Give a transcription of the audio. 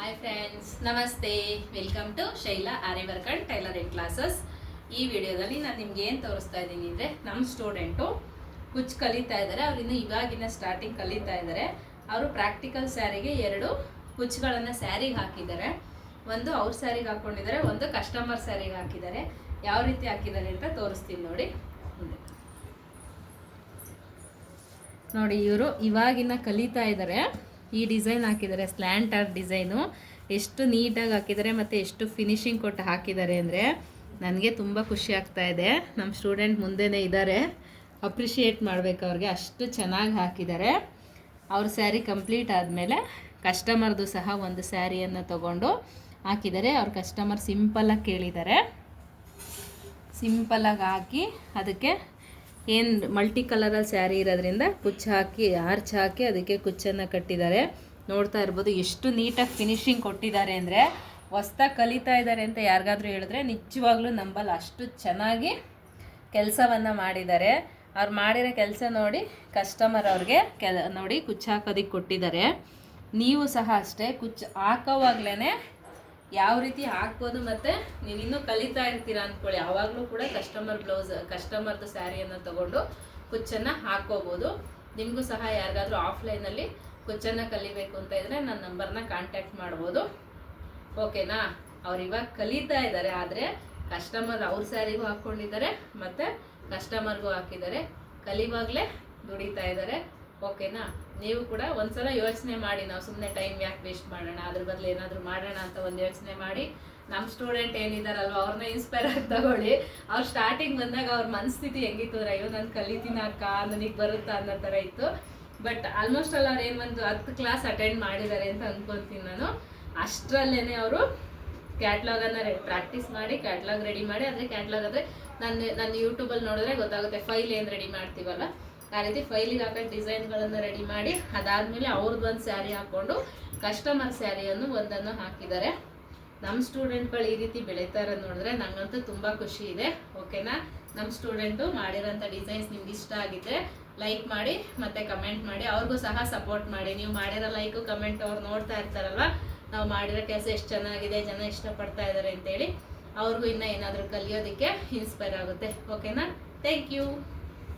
Hi friends ನಮಸ್ತೆ. Welcome to Shaila ಆರ್ಯವರ್ಕಂಡ್ tailoring classes ಈ ವಿಡಿಯೋದಲ್ಲಿ ನಾನು ನಿಮ್ಗೆ ಏನು ತೋರಿಸ್ತಾ ಇದ್ದೀನಿ ಅಂದರೆ ನಮ್ಮ ಸ್ಟೂಡೆಂಟು ಕುಚ್ ಕಲಿತಾ ಇದ್ದಾರೆ ಅವರಿಂದ ಇವಾಗಿನ ಸ್ಟಾರ್ಟಿಂಗ್ ಕಲಿತಾ ಇದ್ದಾರೆ ಅವರು ಪ್ರಾಕ್ಟಿಕಲ್ ಸ್ಯಾರಿಗೆ ಎರಡು ಕುಚ್ಗಳನ್ನು ಸ್ಯಾರಿಗೆ ಹಾಕಿದ್ದಾರೆ. ಒಂದು ಅವ್ರ ಸ್ಯಾರಿಗೆ ಹಾಕ್ಕೊಂಡಿದ್ದಾರೆ ಒಂದು ಕಸ್ಟಮರ್ ಸ್ಯಾರಿಗೆ ಹಾಕಿದ್ದಾರೆ. ಯಾವ ರೀತಿ ಹಾಕಿದ್ದಾರೆ ಅಂತ ತೋರಿಸ್ತೀನಿ ನೋಡಿ. ನೋಡಿ ಇವರು ಇವಾಗಿನ ಕಲಿತಾ ಇದ್ದಾರೆ ಈ ಡಿಸೈನ್ ಹಾಕಿದ್ದಾರೆ ಸ್ಲ್ಯಾಂಟ್ ಆರ್ ಡಿಸೈನು. ಎಷ್ಟು ನೀಟಾಗಿ ಹಾಕಿದ್ದಾರೆ ಮತ್ತು ಎಷ್ಟು ಫಿನಿಶಿಂಗ್ ಕೊಟ್ಟು ಹಾಕಿದ್ದಾರೆ ಅಂದರೆ ನನಗೆ ತುಂಬ ಖುಷಿ ಆಗ್ತಾ ಇದೆ. ನಮ್ಮ ಸ್ಟೂಡೆಂಟ್ ಮುಂದೆನೇ ಇದ್ದಾರೆ. ಅಪ್ರಿಷಿಯೇಟ್ ಮಾಡಬೇಕು ಅವ್ರಿಗೆ. ಅಷ್ಟು ಚೆನ್ನಾಗಿ ಹಾಕಿದ್ದಾರೆ. ಅವ್ರ ಸ್ಯಾರಿ ಕಂಪ್ಲೀಟ್ ಆದಮೇಲೆ ಕಸ್ಟಮರ್ದು ಸಹ ಒಂದು ಸ್ಯಾರಿಯನ್ನು ತಗೊಂಡು ಹಾಕಿದ್ದಾರೆ. ಅವ್ರ ಕಸ್ಟಮರ್ ಸಿಂಪಲ್ಲಾಗಿ ಕೇಳಿದ್ದಾರೆ. ಸಿಂಪಲಾಗಿ ಹಾಕಿ ಅದಕ್ಕೆ ಏನು ಮಲ್ಟಿ ಕಲರಲ್ಲಿ ಸ್ಯಾರಿ ಇರೋದ್ರಿಂದ ಕುಚ್ಚು ಹಾಕಿ ಆರ್ಚ್ ಹಾಕಿ ಅದಕ್ಕೆ ಕುಚ್ಚನ್ನು ಕಟ್ಟಿದ್ದಾರೆ. ನೋಡ್ತಾ ಇರ್ಬೋದು ಎಷ್ಟು ನೀಟಾಗಿ ಫಿನಿಶಿಂಗ್ ಕೊಟ್ಟಿದ್ದಾರೆ ಅಂದರೆ ಹೊಸ್ದಾಗಿ ಕಲಿತಾ ಇದ್ದಾರೆ ಅಂತ ಯಾರಿಗಾದ್ರೂ ಹೇಳಿದ್ರೆ ನಿಜವಾಗ್ಲೂ ನಂಬಲ್ಲಿ. ಅಷ್ಟು ಚೆನ್ನಾಗಿ ಕೆಲಸವನ್ನು ಮಾಡಿದ್ದಾರೆ. ಅವ್ರು ಮಾಡಿರೋ ಕೆಲಸ ನೋಡಿ ಕಸ್ಟಮರ್ ಅವ್ರಿಗೆ ನೋಡಿ ಕುಚ್ಚು ಹಾಕೋದಕ್ಕೆ ಕೊಟ್ಟಿದ್ದಾರೆ. ನೀವು ಸಹ ಅಷ್ಟೇ ಕುಚ್ಚು ಹಾಕೋವಾಗ್ಲೇ ಯಾವ ರೀತಿ ಹಾಕ್ಬೋದು ಮತ್ತು ನೀವು ಇನ್ನೂ ಕಲಿತಾ ಇರ್ತೀರಾ ಅಂದ್ಕೊಳ್ಳಿ ಯಾವಾಗಲೂ ಕೂಡ ಕಸ್ಟಮರ್ ಬ್ಲೌಸ್ ಕಸ್ಟಮರ್ದು ಸ್ಯಾರಿಯನ್ನು ತಗೊಂಡು ಕುಚ್ಚನ್ನು ಹಾಕ್ಕೋಬೋದು. ನಿಮಗೂ ಸಹ ಯಾರಿಗಾದರೂ ಆಫ್ಲೈನಲ್ಲಿ ಕುಚ್ಚನ್ನು ಕಲಿಬೇಕು ಅಂತ ಇದ್ದರೆ ನನ್ನ ನಂಬರ್ನ ಕಾಂಟ್ಯಾಕ್ಟ್ ಮಾಡ್ಬೋದು. ಓಕೆನಾ ಅವ್ರು ಇವಾಗ ಕಲಿತಾ ಇದ್ದಾರೆ ಆದರೆ ಕಸ್ಟಮರ್ ಅವ್ರ ಸ್ಯಾರಿಗೂ ಹಾಕ್ಕೊಂಡಿದ್ದಾರೆ, ಮತ್ತು ಕಸ್ಟಮರ್ಗೂ ಹಾಕಿದ್ದಾರೆ. ಕಲಿವಾಗಲೇ ದುಡಿತಾ ಇದ್ದಾರೆ ಓಕೆನಾ? ನೀವು ಕೂಡ ಒಂದ್ಸಲ ಯೋಚನೆ ಮಾಡಿ, ನಾವು ಸುಮ್ಮನೆ ಟೈಮ್ ಯಾಕೆ ವೇಸ್ಟ್ ಮಾಡೋಣ? ಅದ್ರ ಬದಲು ಏನಾದರೂ ಮಾಡೋಣ ಅಂತ ಒಂದು ಯೋಚನೆ ಮಾಡಿ. ನಮ್ಮ ಸ್ಟೂಡೆಂಟ್ ಏನಿದಾರಲ್ವ ಅವ್ರನ್ನ ಇನ್ಸ್ಪೈರ್ ಆಗಿ ತಗೊಳ್ಳಿ. ಅವ್ರು ಸ್ಟಾರ್ಟಿಂಗ್ ಬಂದಾಗ ಅವ್ರ ಮನಸ್ಥಿತಿ ಹೆಂಗಿತ್ತು ಅಂದ್ರೆ, ಅಯ್ಯೋ, ನಾನು ಕಲಿತೀನಿ ಅಕ್ಕ, ನನಗೆ ಬರುತ್ತಾ? ಅನ್ನೋ ಥರ ಇತ್ತು. ಬಟ್ ಆಲ್ಮೋಸ್ಟ್ ಅಲ್ಲಿ ಅವ್ರು ಏನು ಒಂದು ಹತ್ತು ಕ್ಲಾಸ್ ಅಟೆಂಡ್ ಮಾಡಿದ್ದಾರೆ ಅಂತ ಅಂದ್ಕೊತೀನಿ ನಾನು. ಅಷ್ಟರಲ್ಲೇ ಅವರು ಕ್ಯಾಟ್ಲಾಗನ್ನು ರೆ ಪ್ರಾಕ್ಟೀಸ್ ಮಾಡಿ ಕ್ಯಾಟ್ಲಾಗ್ ರೆಡಿ ಮಾಡಿ. ಅಂದರೆ ಕ್ಯಾಟ್ಲಾಗ್ ಆದರೆ ನನ್ನ ನನ್ನ ಯೂಟ್ಯೂಬಲ್ಲಿ ನೋಡಿದ್ರೆ ಗೊತ್ತಾಗುತ್ತೆ ಫೈಲ್ ಏನು ರೆಡಿ ಮಾಡ್ತೀವಲ್ಲ ಆ ರೀತಿ ಫೈಲಿಗೆ ಹಾಕೋ ಡಿಸೈನ್ಗಳನ್ನು ರೆಡಿ ಮಾಡಿ, ಅದಾದಮೇಲೆ ಅವ್ರದ್ದು ಒಂದು ಸ್ಯಾರಿ ಹಾಕ್ಕೊಂಡು ಕಸ್ಟಮರ್ ಸ್ಯಾರಿಯನ್ನು ಒಂದನ್ನು ಹಾಕಿದ್ದಾರೆ. ನಮ್ಮ ಸ್ಟೂಡೆಂಟ್ಗಳು ಈ ರೀತಿ ಬೆಳೀತಾರೆ ನೋಡಿದ್ರೆ ನಂಗಂತೂ ತುಂಬ ಖುಷಿ ಇದೆ ಓಕೆನಾ ನಮ್ಮ ಸ್ಟೂಡೆಂಟು ಮಾಡಿರೋಂಥ ಡಿಸೈನ್ಸ್ ನಿಮ್ಗೆ ಇಷ್ಟ ಆಗಿದ್ರೆ ಲೈಕ್ ಮಾಡಿ, ಮತ್ತು ಕಮೆಂಟ್ ಮಾಡಿ. ಅವ್ರಿಗೂ ಸಹ ಸಪೋರ್ಟ್ ಮಾಡಿ. ನೀವು ಮಾಡಿರೋ ಲೈಕು ಕಮೆಂಟ್ ಅವ್ರು ನೋಡ್ತಾ ಇರ್ತಾರಲ್ವ? ನಾವು ಮಾಡಿರೋ ಕೆಲಸ ಎಷ್ಟು ಚೆನ್ನಾಗಿದೆ, ಜನ ಇಷ್ಟಪಡ್ತಾ ಇದ್ದಾರೆ ಅಂತೇಳಿ ಅವ್ರಿಗೂ ಇನ್ನೂ ಏನಾದರೂ ಕಲಿಯೋದಕ್ಕೆ ಇನ್ಸ್ಪೈರ್ ಆಗುತ್ತೆ ಓಕೆನಾ ಥ್ಯಾಂಕ್ ಯು